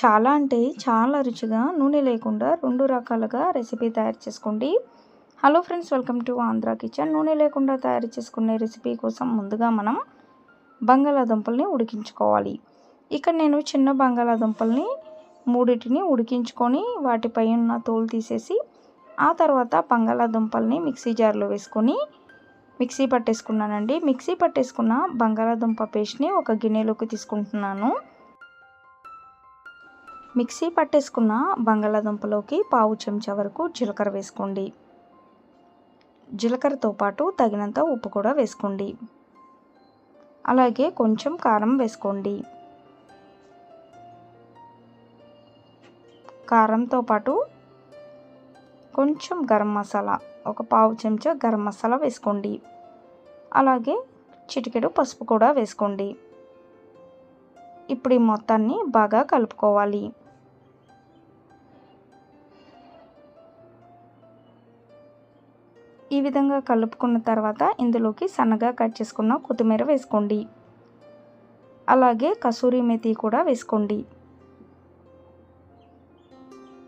చాలా అంటే చాలా రుచిగా నూనె లేకుండా రెండు రకాలుగా రెసిపీ తయారు చేసుకోండి. Hello friends welcome to Andhra kitchen నూనె లేకుండా తయారు చేసుకునే రెసిపీ కోసం ముందుగా మనం బంగాళాదుంపల్ని ఉడికించుకోవాలి. ఇక్కడ నేను చిన్న బంగాళాదుంపల్ని మూడిటిని ఉడికించుకొని వాటిపై ఉన్న తోలు తీసేసి ఆ తర్వాత బంగాళాదుంపల్ని మిక్సీ జార్లో వేసుకొని మిక్సీ పట్టేసుకున్నానండి. మిక్సీ పట్టేసుకున్న బంగాళాదుంప పేస్ట్ని ఒక గిన్నెలోకి తీసుకుంటున్నాను. మిక్సీ పట్టేసుకున్న బంగాళాదుంపలోకి పావు చెంచా వరకు జీలకర్ర వేసుకోండి. జీలకర్రతో పాటు తగినంత ఉప్పు కూడా వేసుకోండి. అలాగే కొంచెం కారం వేసుకోండి. కారంతో పాటు కొంచెం గరం మసాలా ఒక పావు చెంచా గరం మసాలా వేసుకోండి. అలాగే చిటికెడు పసుపు కూడా వేసుకోండి. ఇప్పుడు ఈ మొత్తాన్ని బాగా కలుపుకోవాలి. ఈ విధంగా కలుపుకున్న తర్వాత ఇందులోకి సన్నగా కట్ చేసుకున్న కొత్తిమీర వేసుకోండి. అలాగే కసూరి మెతి కూడా వేసుకోండి.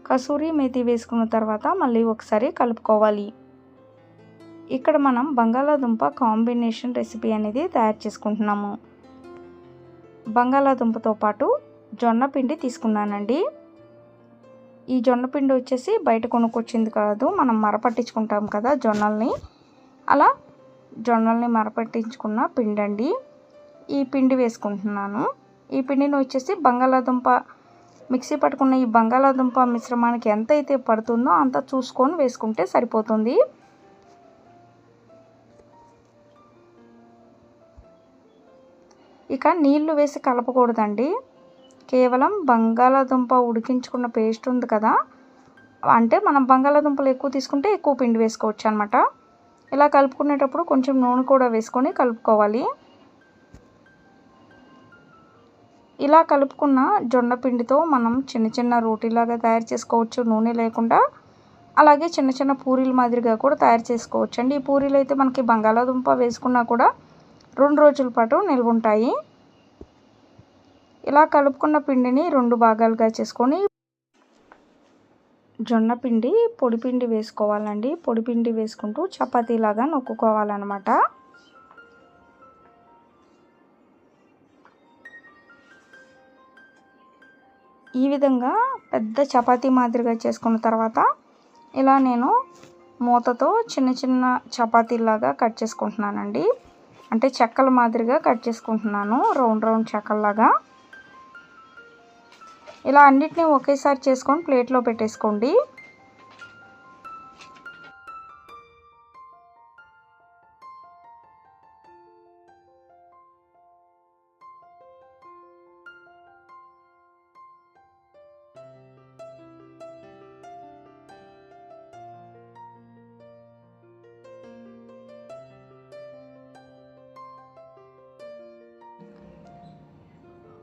కసూరి మెతి వేసుకున్న తర్వాత మళ్ళీ ఒకసారి కలుపుకోవాలి. ఇక్కడ మనం బంగాళాదుంప కాంబినేషన్ రెసిపీ అనేది తయారు చేసుకుంటున్నాము. బంగాళాదుంపతో పాటు జొన్న పిండి తీసుకున్నానండి. ఈ జొన్న పిండి వచ్చేసి బయట కొనుక్కొచ్చింది కాదు మనం మరపట్టించుకుంటాం కదా జొన్నల్ని. అలా జొన్నల్ని మరపట్టించుకున్న పిండి అండి ఈ పిండి వేసుకుంటున్నాను. ఈ పిండిని వచ్చేసి బంగాళాదుంప మిక్సీ పట్టుకున్న ఈ బంగాళాదుంప మిశ్రమానికి ఎంత అయితే పడుతుందో అంత చూసుకొని వేసుకుంటే సరిపోతుంది. ఇక నీళ్ళు వేసి కలపకూడదండి. కేవలం బంగాళాదుంప ఉడికించుకున్న పేస్ట్ ఉంది కదా. అంటే మనం బంగాళాదుంపలు ఎక్కువ తీసుకుంటే ఎక్కువ పిండి వేసుకోవచ్చు అనమాట ఇలా కలుపుకునేటప్పుడు కొంచెం నూనె కూడా వేసుకొని కలుపుకోవాలి. ఇలా కలుపుకున్న జొన్న పిండితో మనం చిన్న చిన్న రోటీలాగా తయారు చేసుకోవచ్చు నూనె లేకుండా. అలాగే చిన్న చిన్న పూరీల మాదిరిగా కూడా తయారు చేసుకోవచ్చు అండి ఈ పూరీలు అయితే మనకి బంగాళాదుంప వేసుకున్నా కూడా రెండు రోజుల పాటు నిల్వ ఉంటాయి. ఇలా కలుపుకున్న పిండిని రెండు భాగాలుగా చేసుకొని జొన్న పిండి పొడిపిండి వేసుకోవాలండి. పొడిపిండి వేసుకుంటూ చపాతీలాగా నొక్కుకోవాలన్నమాట. ఈ విధంగా పెద్ద చపాతీ మాదిరిగా చేసుకున్న తర్వాత ఇలా నేను మూతతో చిన్న చిన్న చపాతీలాగా కట్ చేసుకుంటున్నానండి. అంటే చెక్కల మాదిరిగా కట్ చేసుకుంటున్నాను. రౌండ్ రౌండ్ చెక్కల్లాగా. ఇలా అన్నిటినీ ఒకేసారి చేసుకొని ప్లేట్లో పెట్టేసుకోండి.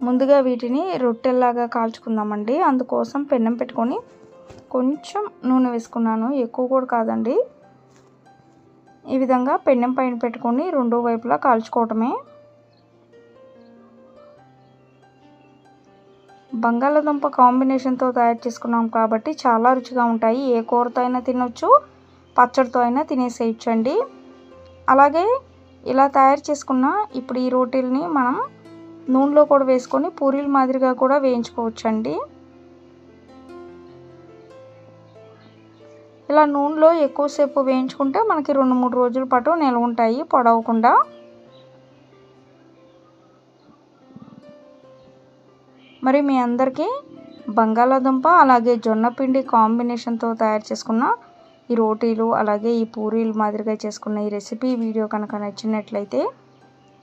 ముందుగా వీటిని రొట్టెల్లాగా కాల్చుకుందామండి. అందుకోసం పెన్నం పెట్టుకొని కొంచెం నూనె వేసుకున్నాను. ఎక్కువ కూడా కాదండి. ఈ విధంగా పెన్నం పైన పెట్టుకొని రెండు వైపులా కాల్చుకోవటమే. బంగాళాదుంప కాంబినేషన్తో తయారు చేసుకున్నాం కాబట్టి చాలా రుచిగా ఉంటాయి. ఏ కూరతో అయినా తినొచ్చు పచ్చడితో అయినా తినేసేయచ్చండి. అలాగే ఇలా తయారు చేసుకున్న ఇప్పుడు ఈ రోటీల్ని మనం నూనెలో కూడా వేసుకొని పూరీల మాదిరిగా కూడా వేయించుకోవచ్చండి. ఇలా నూనెలో ఎక్కువసేపు వేయించుకుంటే మనకి రెండు మూడు రోజుల పాటు నిల్వ ఉంటాయి పొడవకుండా. మరి మీ అందరికీ బంగాళాదుంప అలాగే జొన్నపిండి కాంబినేషన్తో తయారు చేసుకున్న ఈ రోటీలు అలాగే ఈ పూరీలు మాదిరిగా చేసుకున్న ఈ రెసిపీ వీడియో కనుక నచ్చినట్లయితే